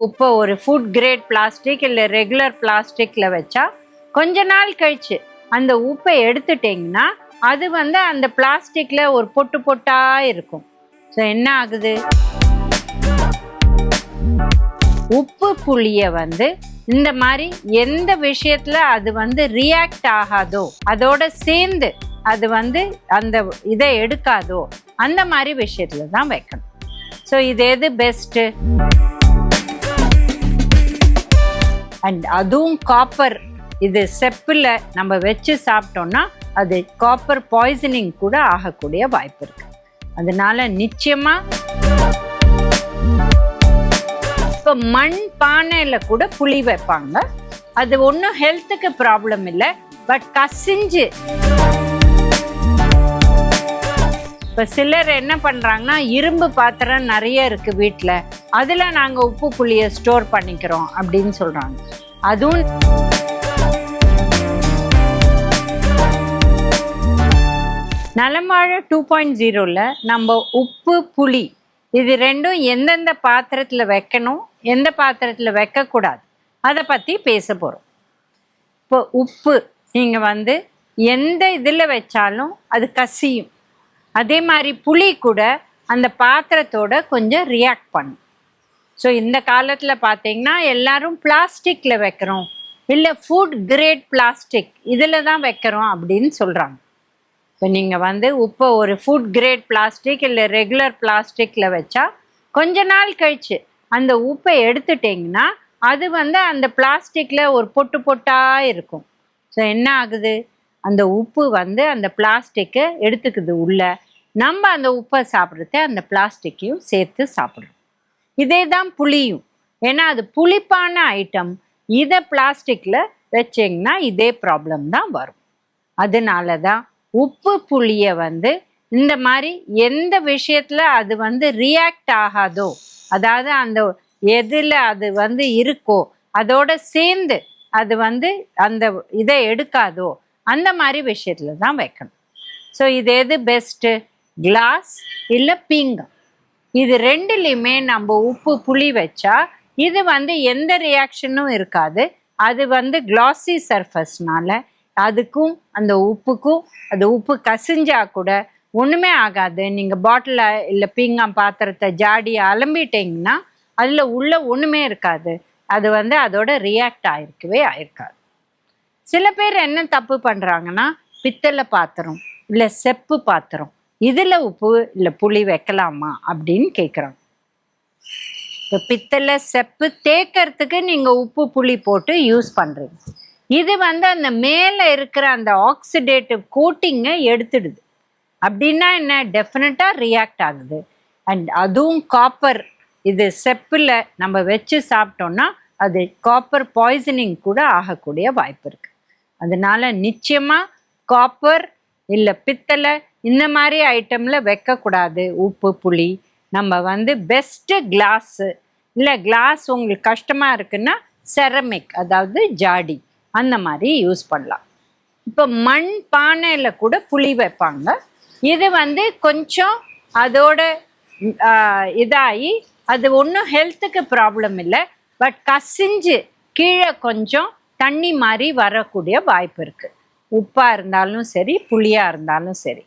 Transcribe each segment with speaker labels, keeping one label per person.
Speaker 1: உப்பை ஒரு food grade plastic இல்லை ரெகுலர் பிளாஸ்டிக்கில் வச்சா கொஞ்ச நாள் கழிச்சு அந்த உப்பை எடுத்துட்டிங்கன்னா அது வந்து அந்த பிளாஸ்டிக்கில் ஒரு பொட்டு பொட்டாக இருக்கும். ஸோ என்ன ஆகுது? உப்பு புளியை வந்து இந்த மாதிரி எந்த விஷயத்துல அது வந்து ரியாக்ட் ஆகாதோ அதோட சேர்ந்து அது வந்து அந்த இதை எடுக்காதோ அந்த மாதிரி விஷயத்துல தான் வைக்கணும். ஸோ இது எது பெஸ்ட்டு அண்ட் அதுவும் காப்பர் இது செப்பில் நம்ம வச்சு சாப்பிட்டோம்னா அது காப்பர் பாய்சனிங் கூட ஆகக்கூடிய வாய்ப்பு இருக்கு. அதனால நிச்சயமா இப்போ மண் பானையில் கூட புளி வைப்பாங்க. அது ஒன்றும் ஹெல்த்துக்கு ப்ராப்ளம் இல்லை. பட் கசிஞ்சு இப்போ சிலர் என்ன பண்ணுறாங்கன்னா இரும்பு பாத்திரம் நிறைய இருக்குது வீட்டில் அதில் நாங்கள் உப்பு புளியை ஸ்டோர் பண்ணிக்கிறோம் அப்படின்னு சொல்கிறாங்க அதுவும் நலமாழ டூ பாயிண்ட் ஜீரோவில் நம்ம உப்பு புளி இது ரெண்டும் எந்தெந்த பாத்திரத்தில் வைக்கணும் எந்த பாத்திரத்தில் வைக்கக்கூடாது அதை பற்றி பேச போகிறோம் இப்போ உப்பு நீங்கள் வந்து எந்த இதில் வச்சாலும் அது கசியும். அதே மாதிரி புளி கூட அந்த பாத்திரத்தோட கொஞ்சம் ரியாக்ட் பண்ணும். ஸோ இந்த காலத்தில் பார்த்தீங்கன்னா எல்லாரும் பிளாஸ்டிக்கில் வைக்கிறோம். இல்லை ஃபுட் கிரேட் பிளாஸ்டிக் இதில் தான் வைக்கிறோம் அப்படின்னு சொல்கிறாங்க இப்போ நீங்கள் வந்து உப்பை ஒரு ஃபுட் கிரேட் பிளாஸ்டிக் இல்லை ரெகுலர் பிளாஸ்டிக்கில் வச்சா கொஞ்ச நாள் கழிச்சு அந்த உப்பை எடுத்துட்டிங்கன்னா அது வந்து அந்த பிளாஸ்டிக்கில் ஒரு பொட்டு பொட்டாக இருக்கும். ஸோ என்ன ஆகுது? அந்த உப்பு வந்து அந்த பிளாஸ்டிக்கை எடுத்துக்குது உள்ள. நம்ம அந்த உப்பை சாப்பிட்றத அந்த பிளாஸ்டிக்கையும் சேர்த்து சாப்பிட்றோம். இதே தான் புளியும். ஏன்னா அது புளிப்பான ஐட்டம் இதை பிளாஸ்டிக்கில் வச்சிங்கன்னா இதே ப்ராப்ளம் தான் வரும். அதனால தான் உப்பு புளியை வந்து இந்த மாதிரி எந்த விஷயத்தில் அது வந்து ரியாக்ட் ஆகாதோ அதாவது அந்த எதில் அது வந்து இருக்கோ அதோட சேர்ந்து அது வந்து அந்த இதை எடுக்காதோ அந்த மாதிரி விஷயத்தில் தான் வைக்கணும். ஸோ இது எது? பெஸ்ட்டு கிளாஸ் இல்லை பீங்கம். இது ரெண்டுலேயுமே நம்ம உப்பு புளி வச்சா இது வந்து எந்த ரியாக்ஷனும் இருக்காது. அது வந்து கிளாஸி சர்ஃபஸ்னால அதுக்கும் அந்த உப்புக்கும் அது உப்பு கசிஞ்சா கூட ஒன்றுமே ஆகாது. நீங்கள் பாட்டிலை இல்லை பீங்காம் பாத்திரத்தை ஜாடி அலம்பிட்டீங்கன்னா அதில் உள்ள ஒன்றுமே இருக்காது. அது வந்து அதோட ரியாக்ட் ஆயிருக்கவே ஆயிருக்காது. சில பேர் என்ன தப்பு பண்ணுறாங்கன்னா பித்தளை பாத்திரம் இல்லை செப்பு பாத்திரம் இதில் உப்பு இல்லை புளி வைக்கலாமா அப்படின்னு கேட்குறாங்க இப்போ பித்தளை செப்பு தேக்கிறதுக்கு நீங்கள் உப்பு புளி போட்டு யூஸ் பண்ணுறீங்க இது வந்து அந்த மேலே இருக்கிற அந்த ஆக்சிடேட்டிவ் கோட்டிங்கை எடுத்துடுது. அப்படின்னா என்ன? டெஃபினட்டாக ரியாக்ட் ஆகுது. அண்ட் அதுவும் காப்பர் இது செப்பில் நம்ம வச்சு சாப்பிட்டோம்னா அது காப்பர் பாய்சனிங் கூட ஆகக்கூடிய வாய்ப்பு இருக்குது அதனால நிச்சயமாக காப்பர் இல்லை பித்தளை இந்த மாதிரி ஐட்டமில் வைக்கக்கூடாது. உப்பு புளி. நம்ம வந்து பெஸ்ட்டு கிளாஸு இல்லை கிளாஸ் உங்களுக்கு கஷ்டமாக இருக்குன்னா செரமிக் அதாவது ஜாடி. அந்த மாதிரி யூஸ் பண்ணலாம். இப்போ மண் பானையில் கூட புளி வைப்பாங்க. இது வந்து கொஞ்சம் அதோட இதாகி அது ஒன்றும் ஹெல்த்துக்கு ப்ராப்ளம் இல்லை. பட் கசிஞ்சு கீழே கொஞ்சம் தண்ணி மாதிரி வரக்கூடிய வாய்ப்பு இருக்குது உப்பாக இருந்தாலும் சரி புளியாக இருந்தாலும் சரி.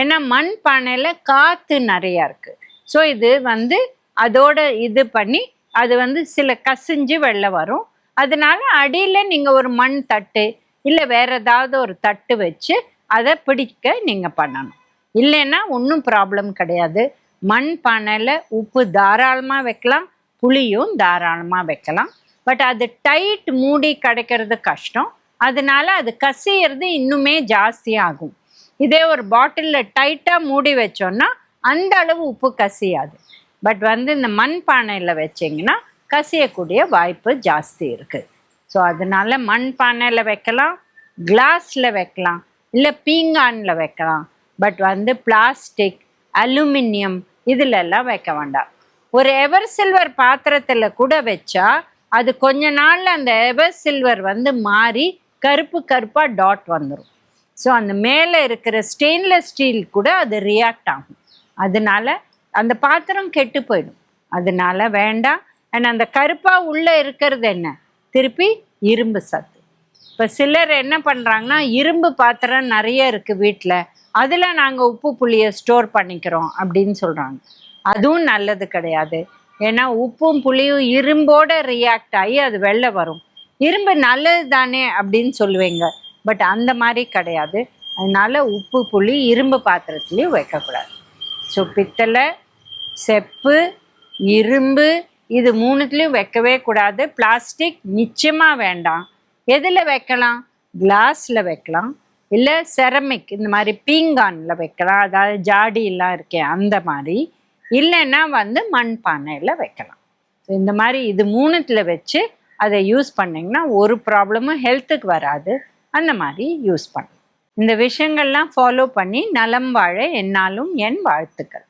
Speaker 1: ஏன்னா மண் பானையில் காற்று நிறையா இருக்குது ஸோ இது வந்து அதோட இது பண்ணி அது வந்து சில கசிஞ்சு வெளில வரும். அதனால அடியில் நீங்கள் ஒரு மண் தட்டு இல்லை வேற ஏதாவது ஒரு தட்டு வச்சு அதை பிடிக்க நீங்கள் பண்ணணும். இல்லைன்னா ஒன்றும் ப்ராப்ளம் கிடையாது. மண் பானையில் உப்பு தாராளமாக வைக்கலாம் புளியும் தாராளமாக வைக்கலாம். பட் அது டைட் மூடி கிடைக்கிறது கஷ்டம். அதனால அது கசியறது இன்னுமே ஜாஸ்தி ஆகும் இதே ஒரு பாட்டிலில் டைட்டாக மூடி வச்சோன்னா அந்த அளவு உப்பு கசியாது. பட் வந்து இந்த மண் பானையில் வச்சிங்கன்னா கசியக்கூடிய வாய்ப்பு ஜாஸ்தி இருக்குது ஸோ அதனால மண் பானையில் வைக்கலாம் கிளாஸில் வைக்கலாம் இல்லை பீங்கானில் வைக்கலாம். பட் வந்து பிளாஸ்டிக் அலுமினியம் இதிலெல்லாம் வைக்க வேண்டாம். ஒரு எவர் சில்வர் பாத்திரத்தில் கூட வச்சா அது கொஞ்ச நாளில் அந்த எவர் சில்வர் வந்து மாறி கருப்பு கருப்பாக டாட் வந்துடும் ஸோ அந்த மேலே இருக்கிற ஸ்டெயின்லெஸ் ஸ்டீல் கூட அது ரியாக்ட் ஆகும். அதனால அந்த பாத்திரம் கெட்டு போயிடும். அதனால வேண்டாம். அண்ட் அந்த கருப்பாக உள்ளே இருக்கிறது என்ன? திருப்பி இரும்பு சத்து. இப்போ சிலர் என்ன பண்ணுறாங்கன்னா இரும்பு பாத்திரம் நிறைய இருக்குது வீட்டில் அதில் நாங்கள் உப்பு புளியை ஸ்டோர் பண்ணிக்கிறோம் அப்படின்னு சொல்கிறாங்க அதுவும் நல்லது கிடையாது. ஏன்னா உப்பும் புளியும் இரும்போட ரியாக்ட் ஆகி அது வெளில வரும். இரும்பு நல்லது தானே அப்படின்னு சொல்லுவீங்க. பட் அந்த மாதிரி கிடையாது. அதனால உப்பு புளி இரும்பு பாத்திரத்துலேயும் வைக்கக்கூடாது. ஸோ பித்தளை செப்பு இரும்பு இது மூணுத்துலேயும் வைக்கவே கூடாது. பிளாஸ்டிக் நிச்சயமாக வேண்டாம். எதில் வைக்கலாம்? கிளாஸில் வைக்கலாம். இல்லை செரமிக் இந்த மாதிரி பீங்கானில் வைக்கலாம். அதாவது ஜாடியெல்லாம் இருக்கே அந்த மாதிரி. இல்லைன்னா வந்து மண் பானையில் வைக்கலாம். இந்த மாதிரி இது மூணுத்தில் வச்சு அதை யூஸ் பண்ணிங்கன்னா ஒரு ப்ராப்ளமும் ஹெல்த்துக்கு வராது. அந்த மாதிரி யூஸ் பண்ணலாம். இந்த விஷயங்கள்லாம் ஃபாலோ பண்ணி நலம் வாழ என்னாலும் என் வாழ்த்துக்கள்.